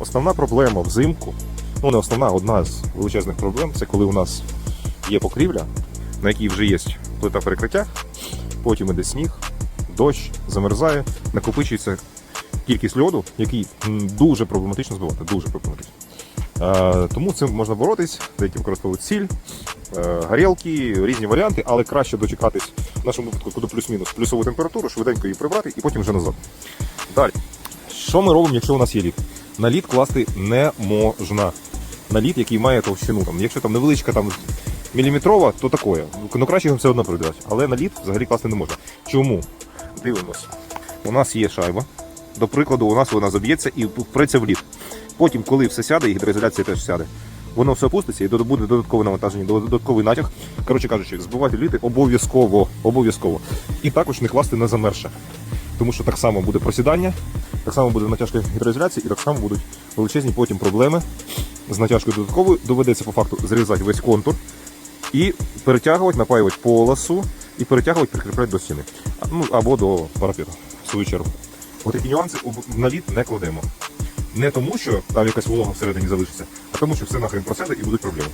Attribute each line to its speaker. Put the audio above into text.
Speaker 1: Основна проблема взимку, ну не основна, одна з величезних проблем, це коли у нас є покрівля, на якій вже є плита перекриття, потім іде сніг, дощ, замерзає, накопичується кількість льоду, який дуже проблематично збивати, дуже проблематично. Тому цим можна боротись, деякі використовують сіль, е, горілки, різні варіанти, але краще дочекатись в нашому випадку до плюс-мінус плюсову температуру, швиденько її прибрати і потім вже назад. Далі. Що ми робимо, якщо у нас є лід? На лід класти не можна. На лід, який має товщину. Там, якщо там невеличка там, міліметрова, то такое. Ну краще його все одно придати. Але на лід взагалі класти не можна. Чому? Дивимось. У нас є шайба. До прикладу, у нас вона заб'ється і впреться в лід. Потім, коли все сяде, і гідроізоляція теж сяде. Воно все опуститься і буде додаткове навантаження, додатковий натяг. Коротше кажучи, збивати літи обов'язково. обов'язково. І також не класти на замерше. Тому що так само буде просідання, так само буде натяжка гідроізоляції, і так само будуть величезні потім проблеми з натяжкою додатковою. Доведеться по факту зрізати весь контур і перетягувати, напаювати полосу і перетягувати, прикріпляти до стіни. Ну або до парапету, в свою чергу. От такі нюанси на лід не кладемо. Не тому, що там якась волога всередині залишиться, а тому, що все нахрен просяде і будуть проблеми.